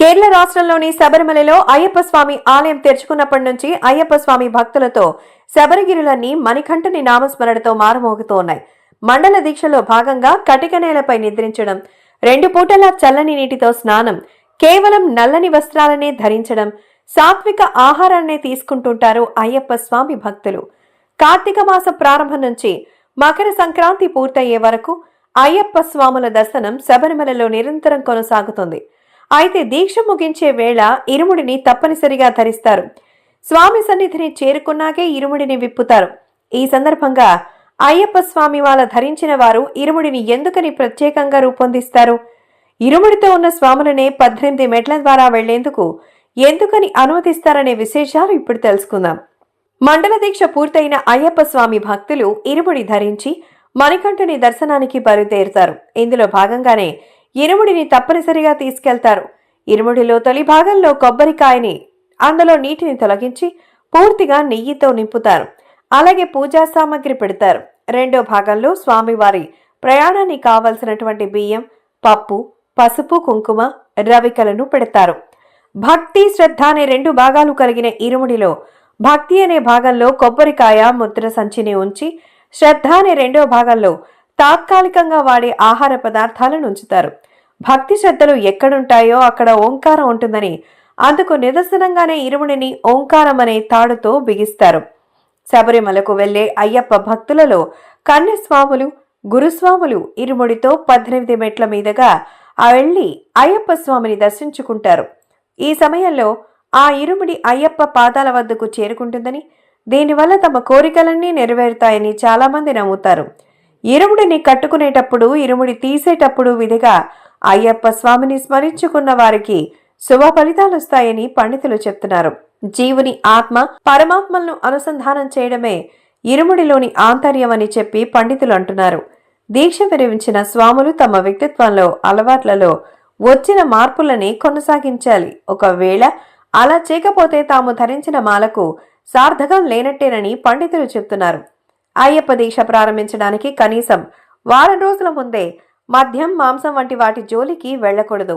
కేరళ రాష్ట్రంలోని శబరిమలలో అయ్యప్ప స్వామి ఆలయం తెరుచుకున్నప్పటి నుంచి అయ్యప్ప స్వామి భక్తులతో శబరిగిరులన్నీ మణికంఠుని నామస్మరణతో మారుమోగుతూ ఉన్నాయి మండల దీక్షలో భాగంగా కటిక నేలపై నిద్రించడం రెండు పూటల చల్లని నీటితో స్నానం కేవలం నల్లని వస్త్రాలనే ధరించడం సాత్విక ఆహారాన్నే తీసుకుంటుంటారు అయ్యప్ప స్వామి భక్తులు. కార్తీక మాస ప్రారంభం నుంచి మకర సంక్రాంతి పూర్తయ్యే వరకు అయ్యప్ప స్వాముల దర్శనం శబరిమలలో నిరంతరం కొనసాగుతుంది. అయితే దీక్ష ముగించే వేళ ఇరుముడిని తప్పనిసరిగా ధరిస్తారు. స్వామి సన్నిధిని చేరుకున్నాకే ఇరుముడిని విప్పుతారు. ఈ సందర్భంగా అయ్యప్ప స్వామి వాళ్ళ ధరించిన వారు ఇరుముడిని ఎందుకని ప్రత్యేకంగా రూపొందిస్తారు? ఇరుముడితో ఉన్న స్వాములనే పద్దెనిమిది మెట్ల ద్వారా వెళ్ళేందుకు ఎందుకని అనుమతిస్తారనే విశేషాలు ఇప్పుడు తెలుసుకుందాం. మండల దీక్ష పూర్తయిన అయ్యప్ప స్వామి భక్తులు ఇరుముడి ధరించి మణికంఠుని దర్శనానికి బయలుదేరుతారు. ఇందులో భాగంగానే ఇరుముడిని తప్పనిసరిగా తీసుకెళ్తారు. ఇరుముడిలో తొలి భాగంలో కొబ్బరికాయని అందులో నీటిని తొలగించి పూర్తిగా నెయ్యితో నింపుతారు. అలాగే పూజా సామాగ్రి పెడతారు. రెండో భాగంలో స్వామివారి ప్రయాణానికి కావలసినటువంటి బియ్యం పప్పు పసుపు కుంకుమ రవికలను పెడతారు. భక్తి శ్రద్ధ అనే రెండు భాగాలు కలిగిన ఇరుముడిలో భక్తి అనే భాగంలో కొబ్బరికాయ ముద్ర సంచిని ఉంచి శ్రద్ధ అనే రెండో భాగంలో తాత్కాలికంగా వాడే ఆహార పదార్థాలను ఉంచుతారు భక్తి శ్రద్ధలు ఎక్కడుంటాయో అక్కడ ఓంకారం ఉంటుందని అందుకు నిదర్శనంగానే ఇరుముడిని ఓంకారం అనే తాడుతో బిగిస్తారు. శబరిమలకు వెళ్ళే అయ్యప్ప భక్తులలో కన్యస్వాములు గురుస్వాములు ఇరుముడితో పద్దెనిమిది మెట్ల మీదుగా ఆ అయ్యప్ప స్వామిని దర్శించుకుంటారు. ఈ సమయంలో ఆ ఇరుముడి అయ్యప్ప పాదాల వద్దకు చేరుకుంటుందని దీనివల్ల తమ కోరికలన్నీ నెరవేరుతాయని చాలామంది నమ్ముతారు. ఇరుముడిని కట్టుకునేటప్పుడు ఇరుముడి తీసేటప్పుడు విధిగా అయ్యప్ప స్వామిని స్మరించుకున్న వారికి శుభ ఫలితాలు వస్తాయని పండితులు చెప్తున్నారు. జీవుని ఆత్మ పరమాత్మలను అనుసంధానం చేయడమే ఇరుముడిలోని ఆంతర్యమని చెప్పి పండితులు అంటున్నారు. దీక్ష విరమించిన స్వాములు తమ వ్యక్తిత్వంలో అలవాట్లలో వచ్చిన మార్పులని కొనసాగించాలి. ఒకవేళ అలా చేయకపోతే తాము ధరించిన మాలకు సార్థకం లేనట్టేనని పండితులు చెప్తున్నారు. అయ్యప్ప దీక్ష ప్రారంభించడానికి కనీసం వారం రోజుల ముందే మద్యం మాంసం వంటి వాటి జోలికి వెళ్ళకూడదు.